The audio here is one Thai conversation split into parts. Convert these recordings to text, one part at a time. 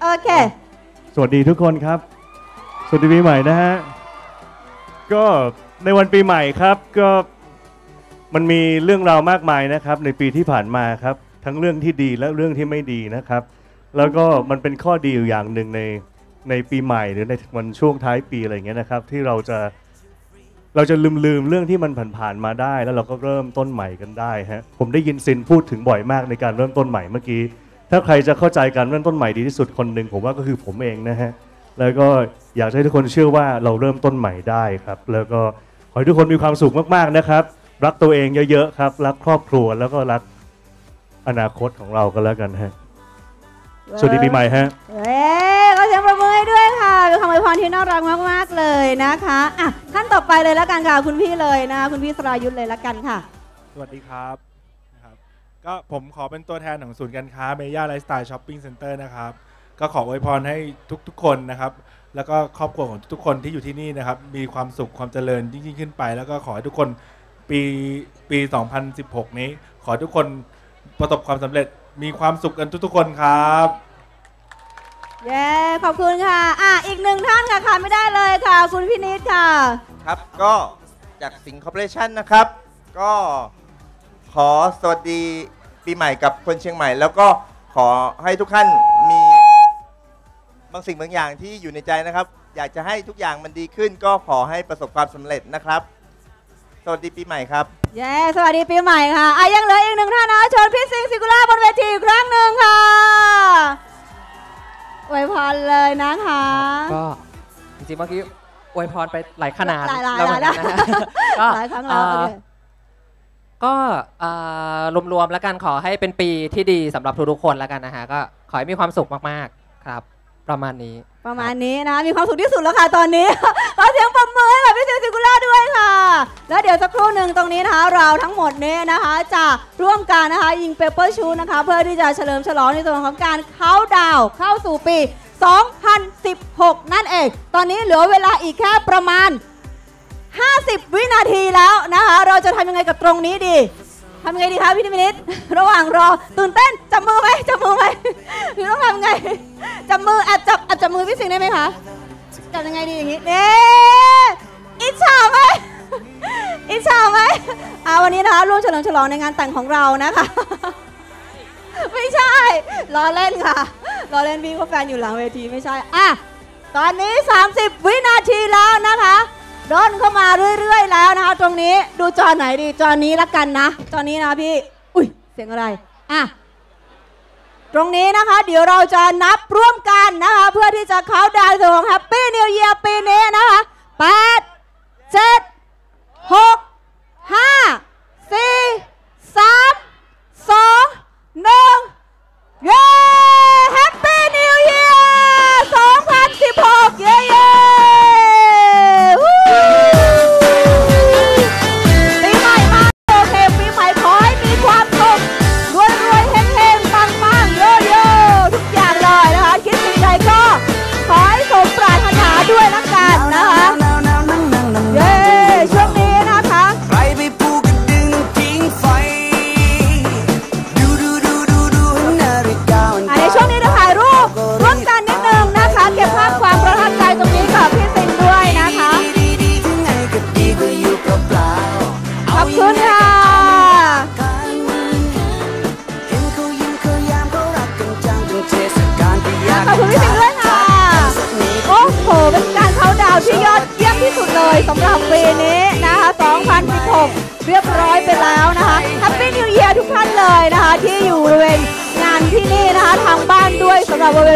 โอเคสวัสดีทุกคนครับ สวัสดีปีใหม่นะฮะ ก็ในวันปีใหม่ครับก็มันมีเรื่องราวมากมายนะครับ ในปีที่ผ่านมาครับ ทั้งเรื่องที่ดีและเรื่องที่ไม่ดีนะครับ แล้วก็มันเป็นข้อดีอยู่อย่างหนึ่งในในปีใหม่หรือในวันช่วงท้ายปีอะไรอย่างเงี้ยนะครับ ที่เราจะเราจะลืมลืมเรื่องที่มันผ่านๆมาได้ แล้วเราก็เริ่มต้นใหม่กันได้ฮะผมได้ยินซินพูดถึงบ่อยมากในการเริ่มต้นใหม่เมื่อกี้ ถ้าใครจะเข้าใจการเริ่มต้นใหม่ดีที่สุดคนหนึ่งผมว่าก็คือผมเองนะฮะแล้วก็อยากให้ทุกคนเชื่อว่าเราเริ่มต้นใหม่ได้ครับ แล้วก็ขอให้ทุกคนมีความสุขมากๆนะครับ รักตัวเองเยอะๆครับ รักครอบครัวแล้วก็รักอนาคตของเราก็แล้วกันฮะสวัสดีปีใหม่ฮะเอ้ก็เสียงประมือให้ด้วยค่ะเป็นคำอวยพรที่น่ารักมากๆเลยนะคะอะท่านต่อไปเลยแล้วกันค่ะคุณพี่เลยนะคะคุณพี่สรายุทธเลยแล้วกันค่ะ สวัสดีครับนะครับ ก็ผมขอเป็นตัวแทนของศูนย์การค้าเมย่าไลฟ์สไตล์ช้อปปิ้งเซ็นเตอร์นะครับ ก็ขออวยพรให้ทุกๆคนนะครับ แล้วก็ครอบครัวของทุกๆคนที่อยู่ที่นี่นะครับ มีความสุขความเจริญยิ่งๆขึ้นไป แล้วก็ขอให้ทุกคนปีปี 2016 นี้ ขอให้ทุกคนประสบความสำเร็จมีความสุขกันทุกๆคนครับเย้ขอบคุณค่ะ อะ อีกหนึ่งท่านค่ะขาดไม่ได้เลยค่ะ คุณพินิจค่ะ ครับ ก็จากสิงห์คอร์ปอเรชันนะครับ ก็ ขอสวัสดีปีใหม่กับคนเชียงใหม่ แล้วก็ขอให้ทุกท่านมีบางสิ่งบางอย่างที่อยู่ในใจนะครับ อยากจะให้ทุกอย่างมันดีขึ้น ก็ขอให้ประสบความสำเร็จนะครับ สวัสดีปีใหม่ครับ เย้ สวัสดีปีใหม่ค่ะอะยังเหลืออีกหนึ่งท่านนะเชิญพี่สิงห์สิกุล่าบนเวทีอีกครั้งหนึ่งค่ะอวยพรเลยนะคะ ก็จริงๆเมื่อกี้อวยพรไปหลายขนาดหลายๆแล้วเหมือนกันนะฮะก็หลายครั้งแล้วโอเคเอ่อ ก็รวมๆแล้วกันขอให้เป็นปีที่ดีสำหรับทุกๆคนแล้วกันนะฮะก็ขอให้มีความสุขมากๆครับ ประมาณนี้ ประมาณนี้นะมีความสุขที่สุดแล้วค่ะตอนนี้ขอเสียงปรบมือให้กับพี่สิงห์สิกุล่าด้วยค่ะ แล้วเดี๋ยวสักครู่หนึ่งตรงนี้นะคะ เราทั้งหมดนี้นะคะ จะร่วมกันนะคะ ยิงเปเปอร์ชูนะคะ เพื่อที่จะเฉลิมฉลองในส่วนของการเข้าดาวเข้าสู่ปี 2016 นั่นเอง ตอนนี้เหลือเวลาอีกแค่ประมาณ 50 วินาทีแล้วนะคะ เราจะทำยังไงกับตรงนี้ดีทำยังไงดีคะพี่นิมิตระหว่างรอตื่นเต้นจับมือไหมจับมือไหมหรือต้องทำไงจับมือแอบจับแอบจับมือพี่สิงห์ได้ไหมคะจับยังไงดีอย่างนี้เน่อิจฉาไหมอิจฉาไหมอ่าวันนี้นะคะร่วมเฉลิมฉลองในงานแต่งของเรานะคะไม่ใช่ล้อเล่นค่ะล้อเล่นพี่ก็แฟนอยู่หลังเวทีไม่ใช่อะตอนนี้ 30 วินาทีแล้วนะคะ ร่นเข้ามาเรื่อยๆ แล้วนะคะตรงนี้ดูจอไหนดีจอนี้ละกันนะ จอนี้นะพี่ อุ้ยเสียงอะไร อะ ตรงนี้นะคะ เดี๋ยวเราจะนับร่วมกันนะคะ เพื่อที่จะเข้าดาวน์สู่ของ Happy New Year ปีนี้นะคะ8 7 6 5 4 3 2 1เย้ Happy New Year 2016เย้เย้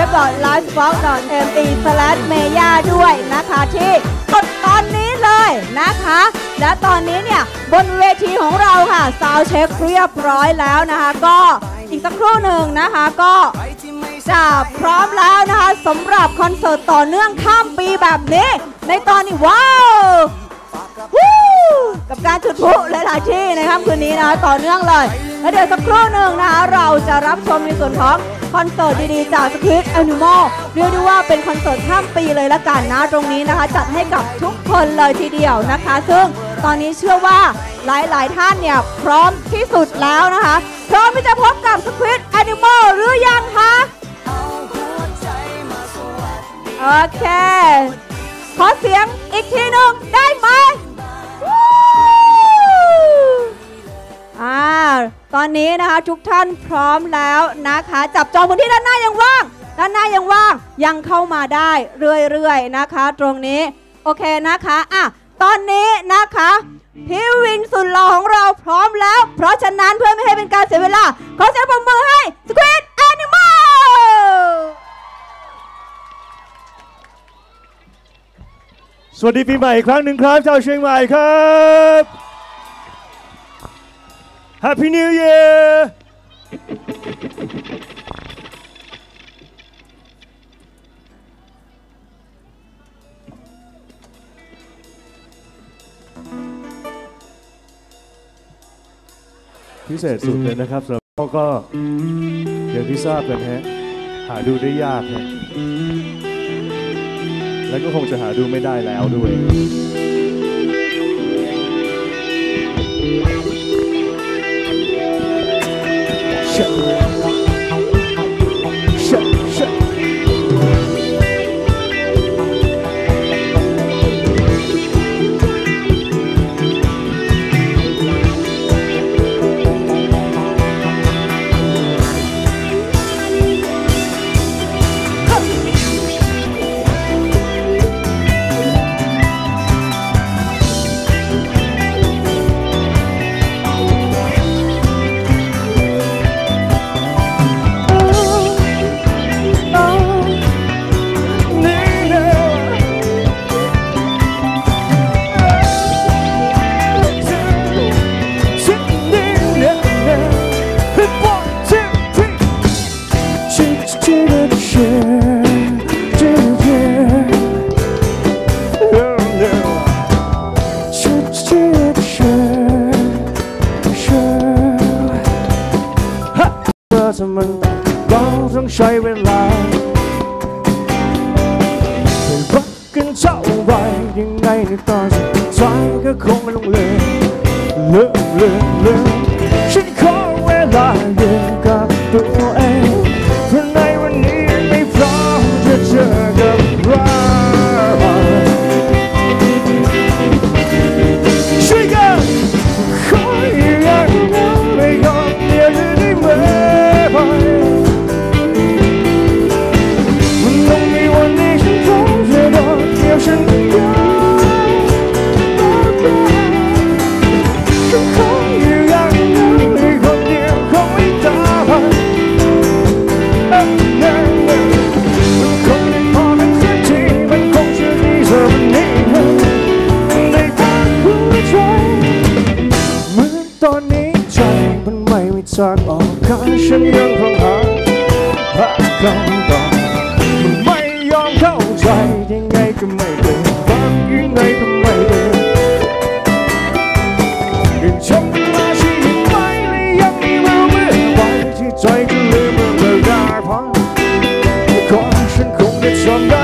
สำหรับ www.livebox.mp/meya ด้วยนะคะที่กดตอนนี้เลยนะคะ และตอนนี้เนี่ยบนเวทีของเราค่ะซาวเช็คเรียบร้อยแล้วนะคะ ก็อีกสักครู่หนึ่งนะคะก็จะพร้อมแล้วนะคะสำหรับคอนเสิร์ตต่อเนื่องข้ามปีแบบนี้ ในตอนนี้ว้าววู้กับการจุดพลุหลายๆที่ในค่ำคืนนี้นะคะต่อเนื่องเลย แล้วเดี๋ยวสักครู่หนึ่งนะคะเราจะรับชมในส่วนของ คอนเสิร์ตดีๆ จากสควิตแอนิมอลเรียกได้ว่าเป็นคอนเสิร์ตข้ามปีเลยละกันนะ ตรงนี้นะคะ จัดให้กับทุกคนเลยทีเดียวนะคะ ซึ่งตอนนี้เชื่อว่าหลายๆท่านเนี่ย พร้อมที่สุดแล้วนะคะ พร้อมที่จะพบกับสควิตแอนิมอลหรือยังคะโอเค ขอเสียงอีกทีหนึ่งได้ไหม อ่าตอนนี้นะคะทุกท่านพร้อมแล้วนะคะ จับจองพื้นที่ด้านหน้ายังว่าง ด้านหน้ายังว่างยังเข้ามาได้เรื่อยๆนะคะ ตรงนี้โอเคนะคะอะตอนนี้นะคะพี่วินสุดหล่อของเราพร้อมแล้ว เพราะฉะนั้นเพื่อไม่ให้เป็นการเสียเวลา ขอเสียงปรบมือให้ Squid Animal สวัสดีปีใหม่อีกครั้งหนึ่งครับชาวเชียงใหม่ครับ Happy New Year พิเศษสุดเลยนะครับสำหรับพ่อก็อย่างที่ทราบกันฮะหาดูได้ยากฮะและก็คงจะหาดูไม่ได้แล้วด้วย Show. ช้เวลาให้รักกันเท่าไรยังไงในตอนสุดท้ายก็คงไม่ลงเลยเลือกเลือกเลือ son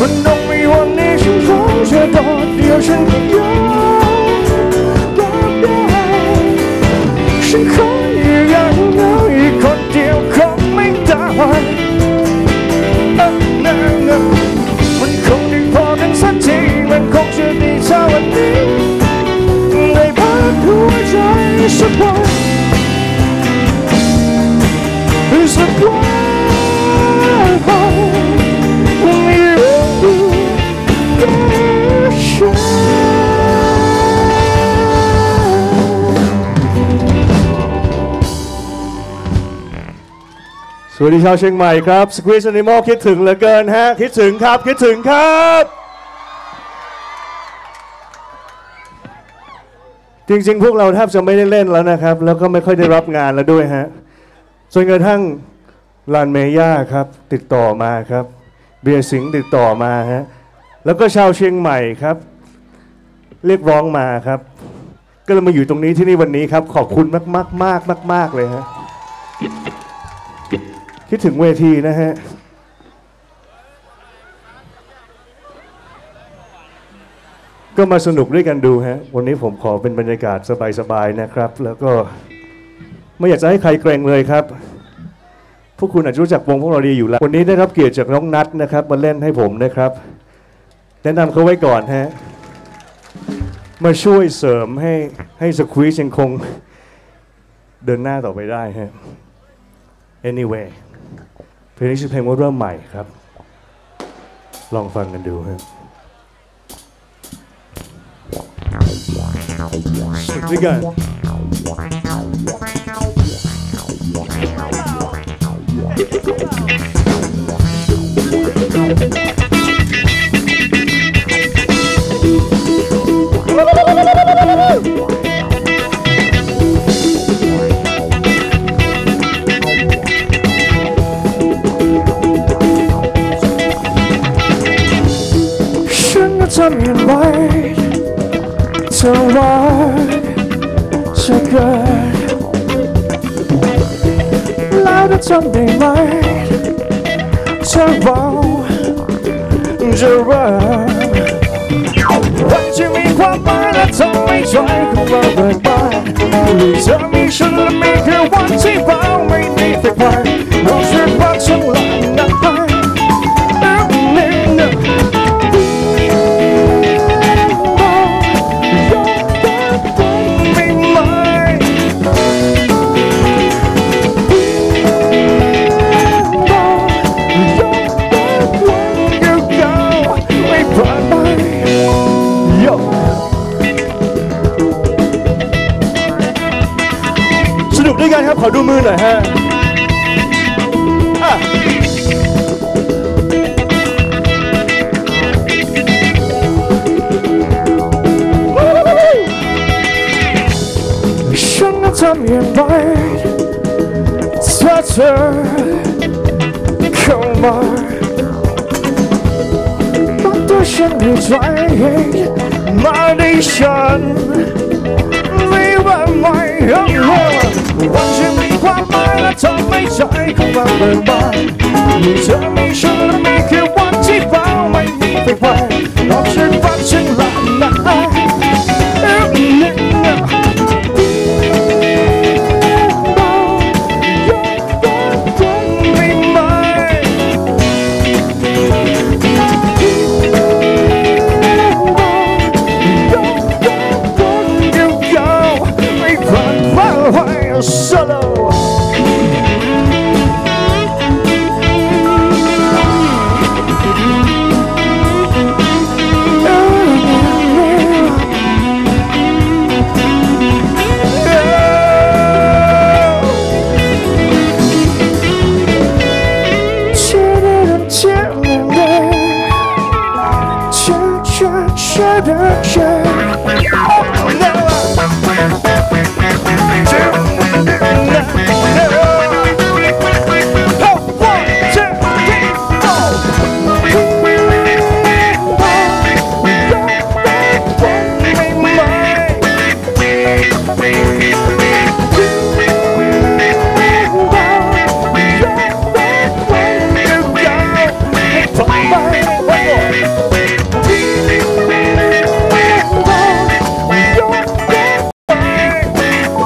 มันต้องมีวันนี้ฉันคงจะกอดเดียวฉันก็ยอมรับได้ฉันขออยู่อย่างเหงาอีกคนเดียวคงไม่ตายมันคงได้พอกันสักทีมันคงจะดีเท่าวันนี้ในพักหัวใจสักวัน สวันไม่รู้แค่ฉันสวัสดีชาวเชียงใหม่ครับ Squeeze Animal คิดถึงเหลือเกินฮะ คิดถึงครับ คิดถึงครับ จริงๆ พวกเราแทบจะไม่ได้เล่นแล้วนะครับ แล้วก็ไม่ค่อยได้รับงานแล้วด้วยฮะ จนกระทั่งลานเมย่าครับติดต่อมาครับ เบียร์สิงห์ติดต่อมาฮะแล้วก็ชาวเชียงใหม่ครับ เรียกร้องมาครับ ก็เลยมาอยู่ตรงนี้ที่นี่วันนี้ครับ ขอบคุณมากมากมากมากมากเลยฮะคิดถึงเวทีนะฮะก็มาสนุกด้วยกันดูฮะวันนี้ผมขอเป็นบรรยากาศสบายๆนะครับ แล้วก็ ไม่อยากจะให้ใครเกรงเลยครับ พวกคุณอาจจะรู้จักวงพวกเราดีอยู่แล้ว วันนี้ได้รับเกียรติจากน้องนัทนะครับ มาเล่นให้ผมนะครับ แนะนำเขาไว้ก่อนฮะ มาช่วยเสริมให้ให้สควีชยังคงเดินหน้าต่อไปได้ฮะ anyway เพลงนี้ชื่อเพลงว่าเริ่มใหม่ครับ ลองฟังกันดูครับสุดด้วยกันฉันจะทำอย่างไรเธอว่าจะเกิด แล้วจะทำได้ไหมเธอบอกจะรักวันที่มีความหมายและทำให้ใจของ ฉัน ไม่ว่าไม่เอาวันที่มีความหมายและทำให้ใจของเราเบิกบานมีเธอ